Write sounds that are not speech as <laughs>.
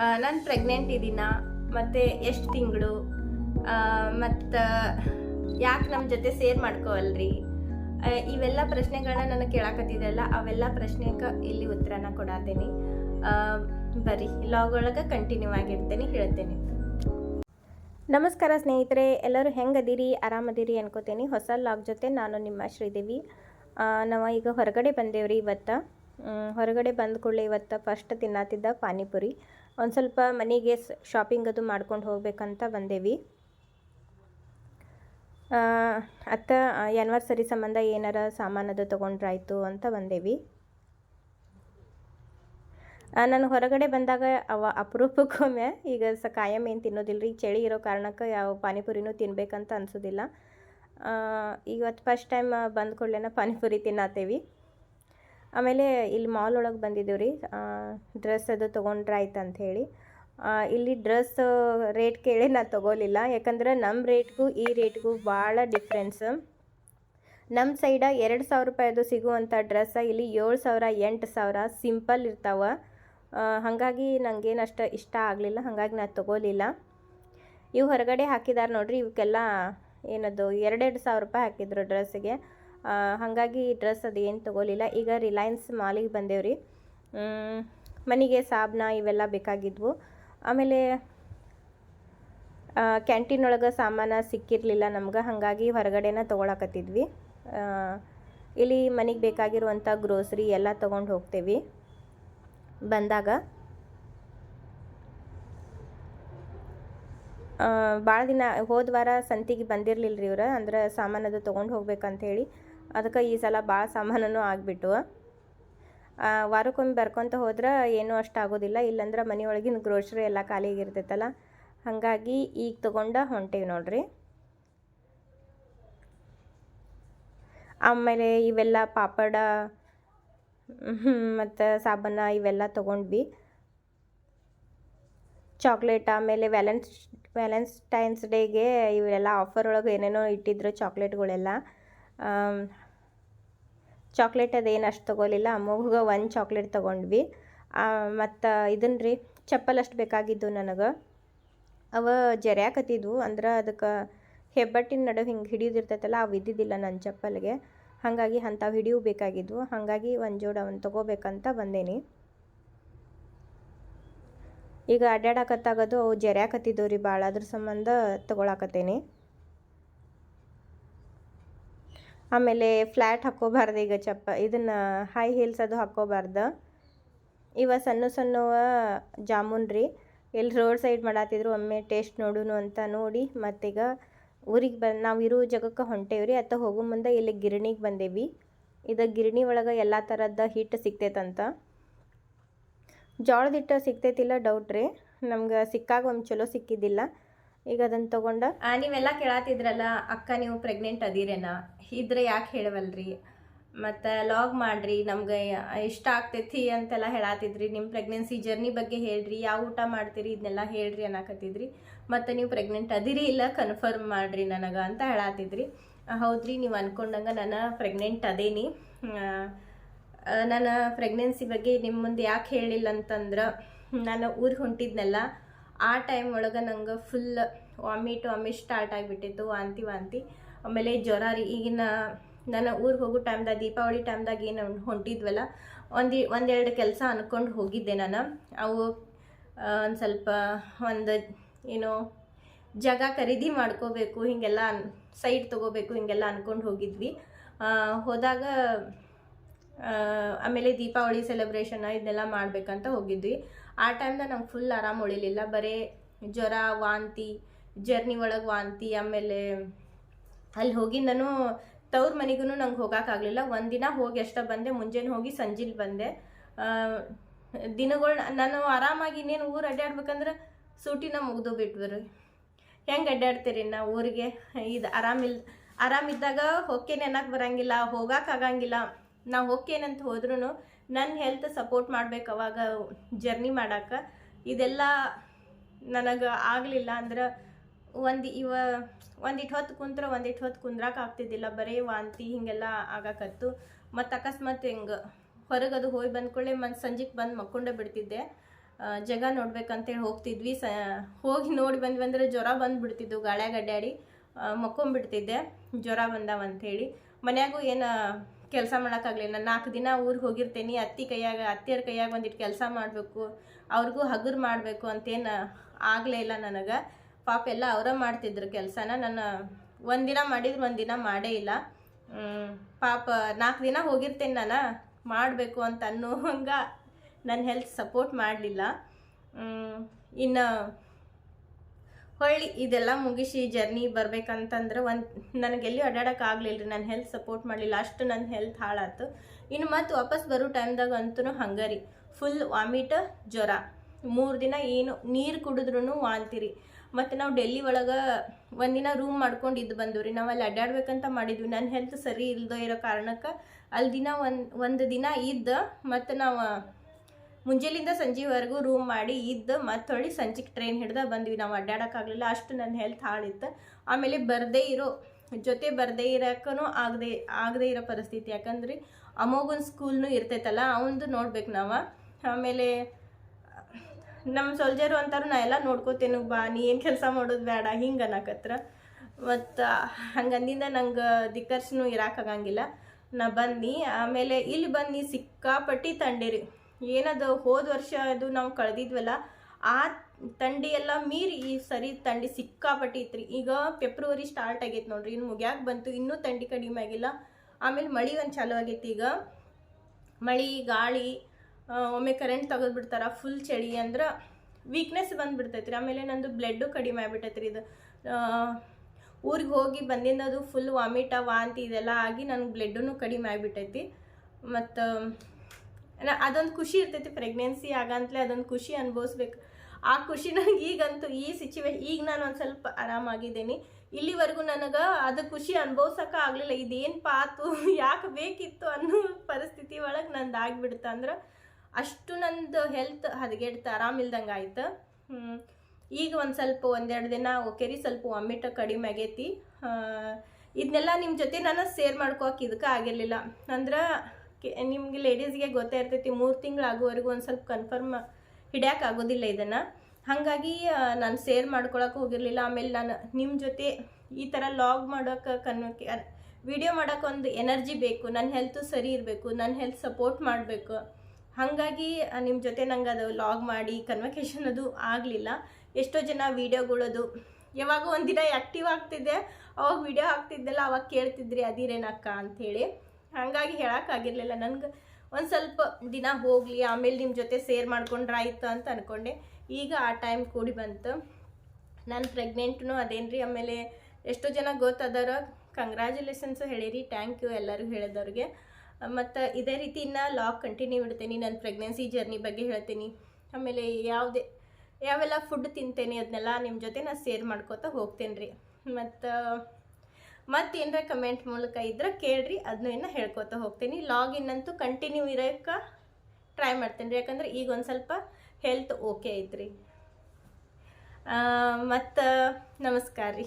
ನಾನು ಪ್ರೆಗ್ನೆಂಟ್ ಇದ್ದೀನ? ಮತ್ತು ಎಷ್ಟು ತಿಂಗಳು? ಮತ್ತು ಯಾಕೆ ನಮ್ಮ ಜೊತೆ ಸೇರ್ ಮಾಡ್ಕೋವಲ್ರಿ? ಇವೆಲ್ಲ ಪ್ರಶ್ನೆಗಳನ್ನ ನನಗೆ ಕೇಳಾಕತ್ತಿದ್ದಲ್ಲ ಅವೆಲ್ಲ ಪ್ರಶ್ನೆಗೆ ಇಲ್ಲಿ ಉತ್ತರನ ಕೊಡಾತೀನಿ. ಬರ್ರಿ ಲಾಗ್ ಒಳಗೆ ಕಂಟಿನ್ಯೂ ಆಗಿರ್ತೇನೆ, ಹೇಳ್ತೇನೆ. ನಮಸ್ಕಾರ ಸ್ನೇಹಿತರೆ, ಎಲ್ಲರೂ ಹೆಂಗದಿರಿ? ಆರಾಮದಿರಿ ಅನ್ಕೋತೀನಿ. ಹೊಸ ಲಾಗ್ ಜೊತೆ ನಾನು ನಿಮ್ಮ ಶ್ರೀದೇವಿ. ನಾವು ಈಗ ಹೊರಗಡೆ ಬಂದೇವ್ರಿ ಇವತ್ತು. ಹೊರಗಡೆ ಬಂದ ಕೂಡಲೇ ಇವತ್ತು ಫಸ್ಟ್ ತಿನ್ನತ್ತಿದ್ದ ಪಾನಿಪುರಿ. ಒಂದು ಸ್ವಲ್ಪ ಮನೆಗೆ ಶಾಪಿಂಗ್ ಅದು ಮಾಡ್ಕೊಂಡು ಹೋಗಬೇಕಂತ ಬಂದೇವಿ. ಅತ್ತ ಆ್ಯನಿವರ್ಸರಿ ಸಂಬಂಧ ಏನಾರ ಸಾಮಾನದು ತೊಗೊಂಡ್ರಾಯ್ತು ಅಂತ ಬಂದೇವಿ. ನಾನು ಹೊರಗಡೆ ಬಂದಾಗ ಅವ ಅಪರೂಪಕ್ಕೊಮ್ಮೆ, ಈಗ ಸ, ಕಾಯಂ ಏನು ತಿನ್ನೋದಿಲ್ಲ ರೀ ಚಳಿ ಇರೋ ಕಾರಣಕ್ಕೆ ಯಾವ ಪಾನಿಪುರಿನೂ ತಿನ್ಬೇಕಂತ ಅನ್ಸೋದಿಲ್ಲ. ಇವತ್ತು ಫಸ್ಟ್ ಟೈಮ್ ಬಂದ ಪಾನಿಪುರಿ ತಿನ್ನತ್ತೇವಿ ಆಮೇಲೆ ಇಲ್ಲಿ ಮಾಲ್ ಒಳಗೆ ಬಂದಿದ್ದೀವಿ ರೀ. ಡ್ರೆಸ್ ಅದು ತೊಗೊಂಡ್ರಾಯ್ತು ಅಂತ ಹೇಳಿ. ಇಲ್ಲಿ ಡ್ರೆಸ್ ರೇಟ್ ಕೇಳಿ ನಾನು ತೊಗೊಲಿಲ್ಲ. ಯಾಕಂದ್ರೆ ನಮ್ಮ ರೇಟ್ಗೂ ಈ ರೇಟ್ಗೂ ಭಾಳ ಡಿಫ್ರೆನ್ಸ್ ನಮ್ಮ ಸೈಡ ಎರಡು ಸಾವಿರ ರೂಪಾಯಿದು ಸಿಗುವಂಥ ಡ್ರೆಸ್ಸ ಇಲ್ಲಿ ಏಳು ಸಾವಿರ, ಎಂಟು ಸಾವಿರ ಸಿಂಪಲ್ ಇರ್ತಾವೆ. ಹಾಗಾಗಿ ನನಗೇನು ಅಷ್ಟು ಇಷ್ಟ ಆಗಲಿಲ್ಲ, ಹಾಗಾಗಿ ನಾನು ತೊಗೋಲಿಲ್ಲ. ಇವು ಹೊರಗಡೆ ಹಾಕಿದ್ದಾರೆ ನೋಡಿರಿ ಇವಕ್ಕೆಲ್ಲ ಏನದು ಎರಡೆರಡು ಸಾವಿರ ರೂಪಾಯಿ ಹಾಕಿದ್ರು ಡ್ರೆಸ್ಸಿಗೆ ಹಾಗಾಗಿ ಡ್ರೆಸ್ ಅದು ಏನು ತೊಗೊಲಿಲ್ಲ ಈಗ ರಿಲಯನ್ಸ್ ಮಾಲಿಗೆ ಬಂದೇವ್ರಿ. ಮನೆಗೆ ಸಾಬ್ನ ಇವೆಲ್ಲ ಬೇಕಾಗಿದ್ವು. ಆಮೇಲೆ ಕ್ಯಾಂಟೀನ್ ಒಳಗೆ ಸಾಮಾನು ಸಿಕ್ಕಿರಲಿಲ್ಲ ನಮ್ಗೆ. ಹಾಗಾಗಿ ಹೊರಗಡೆನ ತೊಗೊಳಕತ್ತಿದ್ವಿ. ಇಲ್ಲಿ ಮನೆಗೆ ಬೇಕಾಗಿರುವಂಥ ಗ್ರೋಸರಿ ಎಲ್ಲ ತೊಗೊಂಡು ಹೋಗ್ತೇವೆ. ಬಂದಾಗ ಭಾಳ ದಿನ ಹೋದ ವಾರ ಸಂತಿಗೆ ಬಂದಿರಲಿಲ್ಲ ರೀ ಇವ್ರು. ಅಂದ್ರೆ ಸಾಮಾನದು ತೊಗೊಂಡು ಹೋಗ್ಬೇಕಂತ ಹೇಳಿ. ಅದಕ್ಕೆ ಈ ಸಲ ಭಾಳ ಸಾಮಾನು ಆಗಿಬಿಟ್ಟು ವಾರಕ್ಕೊಮ್ಮೆ ಬರ್ಕೊತ ಹೋದ್ರೆ ಏನೂ ಅಷ್ಟು ಆಗೋದಿಲ್ಲ. ಇಲ್ಲಾಂದ್ರೆ ಮನೆಯೊಳಗಿನ ಗ್ರೋಸರಿ ಎಲ್ಲ ಖಾಲಿ ಆಗಿರ್ತೈತಲ್ಲ ಹಾಗಾಗಿ ಈಗ ತೊಗೊಂಡ ಹೊಂಟೇವಿ ನೋಡ್ರಿ. ಆಮೇಲೆ ಇವೆಲ್ಲ ಪಾಪಡ ಮತ್ತು ಸಾಬನ ಇವೆಲ್ಲ ತೊಗೊಂಡ್ವಿ. ಚಾಕ್ಲೇಟ್, ಆಮೇಲೆ ವ್ಯಾಲೆನ್ಸ್ ವ್ಯಾಲೆನ್ಸ್ಟೈನ್ಸ್ ಡೇಗೆ ಇವೆಲ್ಲ ಆಫರ್ ಒಳಗೆ ಏನೇನೋ ಇಟ್ಟಿದ್ರು ಚಾಕ್ಲೇಟ್ಗಳೆಲ್ಲ. ಚಾಕ್ಲೇಟ್ ಅದೇನು ಅಷ್ಟು ತೊಗೋಲಿಲ್ಲ ಅಮ್ಮಗ ಒಂದು ಚಾಕ್ಲೇಟ್ ತೊಗೊಂಡ್ವಿ. ಮತ್ತು ಇದನ್ನ ರೀ, ಚಪ್ಪಲ್ ಅಷ್ಟು ಬೇಕಾಗಿದ್ದು ನನಗೆ. ಅವ ಜರ್ಯಾಕತ್ತಿದ್ವು, ಅಂದ್ರೆ ಅದಕ್ಕೆ ಹೆಬ್ಬಟ್ಟಿನ ನಡುವೆ ಹಿಂಗೆ ಹಿಡಿಯೋದಿರ್ತೈತಲ್ಲ ಅವು ಇದ್ದಿದ್ದಿಲ್ಲ ನನ್ನ ಚಪ್ಪಲ್ಗೆ. ಹಾಗಾಗಿ ಅಂಥವು ಹಿಡಿಯು ಬೇಕಾಗಿದ್ವು. ಹಾಗಾಗಿ ಒಂದು ಜೋಡ ಅವನ್ನ ತೊಗೋಬೇಕಂತ ಬಂದೇನಿ. ಈಗ ಅಡ್ಡಾಡಕತ್ತಾಗೋದು ಅವು ಜರ್ಯಾಕತ್ತಿದ್ದವು ರೀ ಭಾಳ ಅದ್ರ ಸಂಬಂಧ ತೊಗೊಳಕತ್ತೇನಿ. ಆಮೇಲೆ ಫ್ಲ್ಯಾಟ್ ಹಾಕ್ಕೋಬಾರ್ದು ಈಗ ಚಪ್ಪ, ಇದನ್ನು ಹೈ ಹೀಲ್ಸ್ ಅದು ಹಾಕ್ಕೋಬಾರ್ದು. ಇವ ಸಣ್ಣ ಸಣ್ಣವ ಜಾಮೂನ್ ರೀ. ಎಲ್ಲಿ ರೋಡ್ ಸೈಡ್ ಮಾಡತ್ತಿದ್ರು ಒಮ್ಮೆ ಟೇಸ್ಟ್ ನೋಡುನು ಅಂತ ನೋಡಿ ಮತ್ತೀಗ ಊರಿಗೆ ಬ, ನಾವು ಇರೋ ಜಾಗಕ್ಕೆ ಹೊಂಟೇವ್ರಿ ಅತ್ತ ಹೋಗೋ ಮುಂದೆ ಇಲ್ಲಿ ಗಿರಣಿಗೆ ಬಂದೇವಿ. ಇದು ಗಿರಣಿ ಒಳಗೆ ಎಲ್ಲ ಥರದ ಹಿಟ್ಟು ಸಿಗ್ತೈತಂತ. ಜೋಳದ ಹಿಟ್ಟು ಸಿಗ್ತೈತಿಲ್ಲ ಡೌಟ್ ರೀ. ನಮ್ಗೆ ಸಿಕ್ಕಾಗ ಒಮ್ಮೆ ಚಲೋ ಸಿಕ್ಕಿದ್ದಿಲ್ಲ. ಈಗ ಅದನ್ನು ತಗೊಂಡ? ನೀವೆಲ್ಲ ಕೇಳತ್ತಿದ್ರಲ್ಲ ಅಕ್ಕ ನೀವು ಪ್ರೆಗ್ನೆಂಟ್ ಅದೀರೇನ? ಇದ್ರೆ ಯಾಕೆ ಹೇಳವಲ್ರಿ? ಮತ್ತು ಲಾಗ್ ಮಾಡ್ರಿ, ನಮ್ಗೆ ಇಷ್ಟ ಆಗ್ತೈತಿ ಅಂತೆಲ್ಲ ಹೇಳಾತಿದ್ರಿ. ನಿಮ್ಮ ಪ್ರೆಗ್ನೆನ್ಸಿ ಜರ್ನಿ ಬಗ್ಗೆ ಹೇಳ್ರಿ, ಯಾವ ಊಟ ಮಾಡ್ತೀರಿ ಇದನ್ನೆಲ್ಲ ಹೇಳ್ರಿ ಅನ್ನಕತ್ತಿದ್ರಿ. ಮತ್ತು ನೀವು ಪ್ರೆಗ್ನೆಂಟ್ ಅದಿರಿ ಇಲ್ಲ ಕನ್ಫರ್ಮ್ ಮಾಡ್ರಿ ನನಗೆ ಅಂತ ಹೇಳಾತಿದ್ರಿ. ಹೌದ್ರಿ, ನೀವು ಅಂದ್ಕೊಂಡಂಗೆ ನಾನು ಪ್ರೆಗ್ನೆಂಟ್ ಅದೇನಿ. ನಾನು ಪ್ರೆಗ್ನೆನ್ಸಿ ಬಗ್ಗೆ ನಿಮ್ಮ ಮುಂದೆ ಯಾಕೆ ಹೇಳಿಲ್ಲ ಅಂತಂದ್ರೆ ನಾನು ಊರಿಗೆ ಹೊಂಟಿದ್ನಲ್ಲ ಆ ಟೈಮ್ ಒಳಗೆ ನಂಗೆ ಫುಲ್ ವಾಮಿಟ್ ವಾಮಿಟ್ ಸ್ಟಾರ್ಟ್ ಆಗಿಬಿಟ್ಟಿತ್ತು, ವಾಂತಿ ವಾಂತಿ. ಆಮೇಲೆ ಜ್ವರ ರೀ, ಈಗಿನ ನನ್ನ ಊರಿಗೆ ಹೋಗೋ ಟೈಮ್ದಾಗ ದೀಪಾವಳಿ ಟೈಮ್ದಾಗ ಏನು ಹೊಂಟಿದ್ವಲ್ಲ, ಒಂದು, ಒಂದೆರಡು ಕೆಲಸ ಅಂದ್ಕೊಂಡು ಹೋಗಿದ್ದೆ ನಾನು. ಅವು ಒಂದು ಸ್ವಲ್ಪ ಒಂದು, ಏನೋ, ಜಾಗ ಖರೀದಿ ಮಾಡ್ಕೋಬೇಕು, ಹೀಗೆಲ್ಲ ಸೈಟ್ ತೊಗೋಬೇಕು, ಹೀಗೆಲ್ಲ ಅಂದ್ಕೊಂಡು ಹೋಗಿದ್ವಿ. ಹೋದಾಗ ಆಮೇಲೆ ದೀಪಾವಳಿ ಸೆಲೆಬ್ರೇಷನ್ ಇದನ್ನೆಲ್ಲ ಮಾಡಬೇಕಂತ ಹೋಗಿದ್ವಿ. ಆ ಟೈಮ್ದಾಗ ನಂಗೆ ಫುಲ್ ಆರಾಮ ಉಳಿಲಿಲ್ಲ. ಬರೀ ಜ್ವರ, ವಾಂತಿ ಜರ್ನಿ ಒಳಗೆ ವಾಂತಿ, ಆಮೇಲೆ ಅಲ್ಲಿ ಹೋಗಿ ನಾನು ತವ್ರ ಮನೆಗೂ ನಂಗೆ ಹೋಗೋಕ್ಕಾಗಲಿಲ್ಲ ಒಂದಿನ ಹೋಗಿ ಎಷ್ಟೋ ಬಂದೆ, ಮುಂಜಾನೆ ಹೋಗಿ ಸಂಜೆಲಿ ಬಂದೆ. ದಿನಗಳು ನಾನು ಆರಾಮಾಗಿ ಇನ್ನೇನು ಊರು ಅಡ್ಡಾಡ್ಬೇಕಂದ್ರೆ ಸೂಟಿನ ಮುಗ್ದು ಬಿಟ್ವರು ಹೆಂಗೆ ಅಡ್ಡಾಡ್ತೀರಿ ನಾ ಊರಿಗೆ? ಇದು ಆರಾಮಿಲ್, ಆರಾಮಿದ್ದಾಗ ಹೊಕ್ಕೆ ಅನ್ನಕ್ಕೆ ಬರಂಗಿಲ್ಲ ಹೋಗೋಕ್ಕಾಗಂಗಿಲ್ಲ ನಾವು ಹೊಕ್ಕೇನಂತ ಹೋದ್ರೂ ನನ್ನ ಹೆಲ್ತ್ ಸಪೋರ್ಟ್ ಮಾಡ್ಬೇಕು ಅವಾಗ ಜರ್ನಿ ಮಾಡಕ್ಕೆ ಇದೆಲ್ಲ ನನಗೆ ಆಗಲಿಲ್ಲ ಅಂದ್ರೆ ಒಂದು ಇವ ಒಂದಿಟ್ಟು ಹೊತ್ತು ಕುಂತ್ರೆ ಒಂದಿಟ್ಟು ಹೊತ್ತು ಕುಂದ್ರಾಕ ಆಗ್ತಿದ್ದಿಲ್ಲ. ಬರೀ ವಾಂತಿ ಹಿಂಗೆಲ್ಲ ಆಗಕತ್ತು. ಮತ್ತು ಅಕಸ್ಮಾತ್ ಹಿಂಗೆ ಅದು ಹೋಗಿ ಬಂದ್ಕೊಳ್ಳೆ ಮನ್ ಸಂಜೆಗೆ ಬಂದು ಮಕ್ಕೊಂಡೇ ಬಿಡ್ತಿದ್ದೆ. ಜಗ ನೋಡ್ಬೇಕಂತೇಳಿ ಹೋಗ್ತಿದ್ವಿ. ಸ ಹೋಗಿ ನೋಡಿ ಬಂದ್ವಿ ಅಂದರೆ ಜ್ವರ ಬಂದುಬಿಡ್ತಿದ್ದು ಗಾಳ್ಯಾಗ ಅಡ್ಡಾಡಿ ಆ, ಮಕ್ಕೊಂಬಿಡ್ತಿದ್ದೆ. ಜ್ವರ ಬಂದಾವ ಮನೆಯಾಗೂ ಮನ್ಯಾಗೂ ಏನು ಕೆಲಸ ಮಾಡೋಕ್ಕಾಗಲಿಲ್ಲ. ನಾಲ್ಕು ದಿನ ಊರಿಗೆ ಹೋಗಿರ್ತೇನೆ, ಅತ್ತಿ ಕೈಯಾಗ, ಅತ್ತಿಯರ ಕೈಯಾಗ ಒಂದಿಟ್ಟು ಕೆಲಸ ಮಾಡಬೇಕು. ಅವ್ರಿಗೂ ಹಗುರು ಮಾಡಬೇಕು ಅಂತೇನು ಆಗಲೇ ಇಲ್ಲ ನನಗೆ. ಪಾಪ ಎಲ್ಲ ಅವರೇ ಮಾಡ್ತಿದ್ರು ಕೆಲಸನ. ನಾನು ಒಂದಿನ ಮಾಡಿದ್ರೆ ಒಂದಿನ ಮಾಡೇ ಇಲ್ಲ. ಪಾಪ ನಾಲ್ಕು ದಿನ ಹೋಗಿರ್ತೇನೆ ನಾನು. ಮಾಡಬೇಕು ಅಂತ ಅನ್ನೋ ಹಂಗೆ ನನ್ನ ಹೆಲ್ತ್ ಸಪೋರ್ಟ್ ಮಾಡಲಿಲ್ಲ ಇನ್ನು ಹೊಳ್ಳಿ ಇದೆಲ್ಲ ಮುಗಿಸಿ ಜರ್ನಿ ಬರ್ಬೇಕಂತಂದ್ರೆ ಒಂದು ನನಗೆಲ್ಲಿ ಅಡ್ಡಾಡಕ್ಕೆ ಆಗಲಿಲ್ಲ ರೀ ನನ್ನ ಹೆಲ್ತ್ ಸಪೋರ್ಟ್ ಮಾಡಲಿಲ್ಲ, ಅಷ್ಟು ನನ್ನ ಹೆಲ್ತ್ ಹಾಳಾತು. ಇನ್ನು ಮತ್ತೆ ವಾಪಸ್ ಬರೋ ಟೈಮ್ದಾಗ ಅಂತೂ ಹಂಗರಿ ಫುಲ್ ವಾಮಿಟ್ ಜ್ವರ. ಮೂರು ದಿನ ಏನು ನೀರು ಕುಡಿದ್ರೂ ವಾಂತಿರಿ. ಮತ್ತು ನಾವು ಡೆಲ್ಲಿ ಒಳಗೆ ಒಂದಿನ ರೂಮ್ ಮಾಡ್ಕೊಂಡು ಇದ್ದು ಬಂದ್ವಿ ರೀ ನಾವು ಅಲ್ಲಿ ಅಡ್ಡಾಡ್ಬೇಕಂತ ಮಾಡಿದ್ವಿ. ನನ್ನ ಹೆಲ್ತ್ ಸರಿ ಇಲ್ಲದೋ ಇರೋ ಕಾರಣಕ್ಕೆ ಅಲ್ಲಿ ದಿನ ಒಂದು ಒಂದು ದಿನ ಇದ್ದ ಮತ್ತು ನಾವು ಮುಂಜಾನಿಂದ ಸಂಜೆವರೆಗೂ ರೂಮ್ ಮಾಡಿ ಇದ್ದು ಮತ್ತೆ ಹೊಳ್ಳಿ ಸಂಜೆಗೆ ಟ್ರೈನ್ ಹಿಡ್ದ ಬಂದ್ವಿ. ನಾವು ಅಡ್ಡಾಡೋಕ್ಕಾಗಲಿಲ್ಲ ಅಷ್ಟು ನನ್ನ ಹೆಲ್ತ್ ಹಾಳಿತ್ತು ಆಮೇಲೆ ಬರದೇ ಇರೋ ಜೊತೆ ಬರದೇ ಇರೋಕ್ಕೂ ಆಗದೆ, ಆಗದೇ ಇರೋ ಪರಿಸ್ಥಿತಿ. ಯಾಕಂದ್ರೆ ಅಮೋಗನ ಸ್ಕೂಲ್ನು ಇರ್ತೈತಲ್ಲ, ಅವಂದು ನೋಡ್ಬೇಕು ನಾವು. ಆಮೇಲೆ ನಮ್ಮ ಸೋಲ್ಜರು ಅಂತಾರು, ನಾ ಎಲ್ಲ ನೋಡ್ಕೋತೇನು, ಬಾ. ನೀ ಏನು ಕೆಲಸ ಮಾಡೋದು ಬೇಡ. ಹಿಂಗೆ ಅನ್ನಕತ್ರ. ಮತ್ತು ಹಂಗಂದಿಂದ ನಂಗೆ ದಿಕ್ಕರ್ಸ್ನು ಇರೋಕ್ಕಾಗಂಗಿಲ್ಲ ನಾ ಬನ್ನಿ ಆಮೇಲೆ ಇಲ್ಲಿ ಬನ್ನಿ ಸಿಕ್ಕಾಪಟ್ಟಿ ತಂಡಿರಿ. ಏನದು, ಹೋದ ವರ್ಷ ಅದು ನಾವು ಕಳೆದಿದ್ವಲ್ಲ, ಆ ತಂಡಿ ಎಲ್ಲ ಮೀರಿ ಈ ಸರಿ ತಂಡಿ ಸಿಕ್ಕಾಪಟ್ಟಿ ಇತ್ರಿ ಈಗ ಫೆಬ್ರವರಿ ಸ್ಟಾರ್ಟ್ ಆಗೈತೆ ನೋಡ್ರಿ, ಇನ್ನು ಮುಗ್ಯಾಕ್ ಬಂತು, ಇನ್ನೂ ತಂಡಿ ಕಡಿಮೆ ಆಗಿಲ್ಲ. ಆಮೇಲೆ ಮಳೆ ಒಂದು ಚಾಲು ಆಗೈತಿ ಈಗ. ಮಳೆ, ಗಾಳಿ ಒಮ್ಮೆ ಕರೆಂಟ್ ತೆಗೆದ್ಬಿಡ್ತಾರ ಫುಲ್ ಚಳಿ ಅಂದ್ರೆ ವೀಕ್ನೆಸ್ ಬಂದ್ಬಿಡ್ತೈತಿ ರೀ ಆಮೇಲೆ ನಂದು ಬ್ಲಡ್ಡು ಕಡಿಮೆ ಆಗ್ಬಿಟ್ಟೈತಿ ರೀ ಇದು ಊರಿಗೆ ಹೋಗಿ ಬಂದಿಂದ ಅದು ಫುಲ್ ವಾಮಿಟ ವಾಂತಿ ಇದೆಲ್ಲ ಆಗಿ ನನಗೆ ಬ್ಲಡ್ಡೂ ಕಡಿಮೆ ಆಗಿಬಿಟ್ಟೈತಿ. ಮತ್ತು ಅದೊಂದು ಖುಷಿ ಇರ್ತೈತಿ ಪ್ರೆಗ್ನೆನ್ಸಿ ಆಗಂತಲೇ ಅದೊಂದು ಖುಷಿ ಅನುಭವಿಸ್ಬೇಕು. ಆ ಖುಷಿ ನನಗೆ ಈಗಂತೂ ಈ ಸಿಚುವೇ ಈಗ ನಾನು ಒಂದು ಸ್ವಲ್ಪ ಆರಾಮಾಗಿದ್ದೀನಿ. ಇಲ್ಲಿವರೆಗೂ ನನಗೆ ಅದು ಖುಷಿ ಅನುಭವ್ಸಕ್ಕೆ ಆಗಲಿಲ್ಲ. ಇದೇನು ಪಾತು, <laughs> ಯಾಕೆ ಬೇಕಿತ್ತು ಅನ್ನೋ ಪರಿಸ್ಥಿತಿ ಒಳಗೆ ನಂದು ಆಗಿಬಿಡ್ತು ಅಂದ್ರೆ ಅಷ್ಟು ನಂದು ಹೆಲ್ತ್ ಹದಗೆಡ್ತು ಆರಾಮಿಲ್ದಂಗೆ ಆಯ್ತು. ಈಗ ಒಂದು ಸ್ವಲ್ಪ ಒಂದೆರಡು ದಿನ ಓಕೆ ರೀ, ಸ್ವಲ್ಪ ವಾಮಿಟ್ ಕಡಿಮೆ ಆಗೈತಿ. ಇದನ್ನೆಲ್ಲ ನಿಮ್ಮ ಜೊತೆ ನಾನು ಸೇರ್ ಮಾಡ್ಕೋಕೆ ಇದಕ್ಕೆ ಆಗಿರಲಿಲ್ಲ. ಅಂದ್ರೆ ನಿಮ್ಗೆ ಲೇಡೀಸ್ಗೆ ಗೊತ್ತೇ ಇರ್ತೈತಿ, ಮೂರು ತಿಂಗಳಾಗುವವರೆಗೂ ಒಂದು ಸ್ವಲ್ಪ ಕನ್ಫರ್ಮ್ ಹಿಡಿಯೋಕೆ ಆಗೋದಿಲ್ಲ ಇದನ್ನು. ಹಾಗಾಗಿ ನಾನು ಸೇರ್ ಮಾಡ್ಕೊಳಕ್ಕೆ ಹೋಗಿರಲಿಲ್ಲ. ಆಮೇಲೆ ನಾನು ನಿಮ್ಮ ಜೊತೆ ಈ ಥರ ಲಾಗ್ ಮಾಡೋಕೆ ಕನ್ ವಿಡಿಯೋ ಮಾಡೋಕೆ ಒಂದು ಎನರ್ಜಿ ಬೇಕು ನನ್ನ ಹೆಲ್ತು ಸರಿ ಇರಬೇಕು ನನ್ನ ಹೆಲ್ತ್ ಸಪೋರ್ಟ್ ಮಾಡಬೇಕು. ಹಾಗಾಗಿ ನಿಮ್ಮ ಜೊತೆ ನಂಗೆ ಅದು ಲಾಗ್ ಮಾಡಿ ಕನ್ವಕೇಶನ್ ಅದು ಆಗಲಿಲ್ಲ. ಎಷ್ಟೋ ಜನ ವೀಡಿಯೋಗಳದು ಯಾವಾಗ ಒಂದಿನ ಆ್ಯಕ್ಟಿವ್ ಆಗ್ತಿದ್ದೆ, ಅವಾಗ ವೀಡಿಯೋ ಹಾಕ್ತಿದ್ದೆಲ್ಲ, ಅವಾಗ ಕೇಳ್ತಿದ್ರಿ, ಅದಿರೇನಕ್ಕ ಅಂಥೇಳಿ ಹಾಗಾಗಿ ಹೇಳೋಕ್ಕಾಗಿರಲಿಲ್ಲ ನನಗೆ ಒಂದು ಸ್ವಲ್ಪ ದಿನ ಹೋಗಲಿ, ಆಮೇಲೆ ನಿಮ್ಮ ಜೊತೆ ಸೇರ್ ಮಾಡ್ಕೊಂಡ್ರೆ ಆಯ್ತು ಅಂತ ಅಂದ್ಕೊಂಡೆ ಈಗ ಆ ಟೈಮ್ ಕೂಡಿ ಬಂತು. ನಾನು ಪ್ರೆಗ್ನೆಂಟ್ನು ಅದೇನ್ರಿ, ಆಮೇಲೆ ಎಷ್ಟೋ ಜನ ಗೊತ್ತದಾರ. ಕಂಗ್ರ್ಯಾಚುಲೇಷನ್ಸ್ ಹೇಳಿರಿ ಥ್ಯಾಂಕ್ ಯು ಎಲ್ಲರೂ ಹೇಳಿದವ್ರಿಗೆ. ಮತ್ತು ಇದೇ ರೀತಿ ಇನ್ನು ಲಾಗ್ ಕಂಟಿನ್ಯೂ ಇಡ್ತೀನಿ ನನ್ನ ಪ್ರೆಗ್ನೆನ್ಸಿ ಜರ್ನಿ ಬಗ್ಗೆ ಹೇಳ್ತೀನಿ. ಆಮೇಲೆ ಯಾವುದೇ, ಯಾವೆಲ್ಲ ಫುಡ್ ತಿಂತೇನೆ ಅದನ್ನೆಲ್ಲ ನಿಮ್ಮ ಜೊತೆ ನಾನು ಸೇರ್ ಮಾಡ್ಕೋತಾ ಹೋಗ್ತೇನೆ ರೀ ಮತ್ತು ಮತ್ತೇನರ ಕಮೆಂಟ್ ಮೂಲಕ ಇದ್ರೆ ಕೇಳ್ರಿ ಅದನ್ನ ಇನ್ನು ಹೇಳ್ಕೊತಾ ಹೋಗ್ತೀನಿ. ಲಾಗಿನ್ ಅಂತೂ ಕಂಟಿನ್ಯೂ ಇರೋಕ್ಕೆ ಟ್ರೈ ಮಾಡ್ತೀನಿ ಯಾಕಂದ್ರೆ ಈಗ ಒಂದು ಸ್ವಲ್ಪ ಹೆಲ್ತ್ ಓಕೆ ಐತ್ರಿ. ಮತ್ತು ನಮಸ್ಕಾರ ರೀ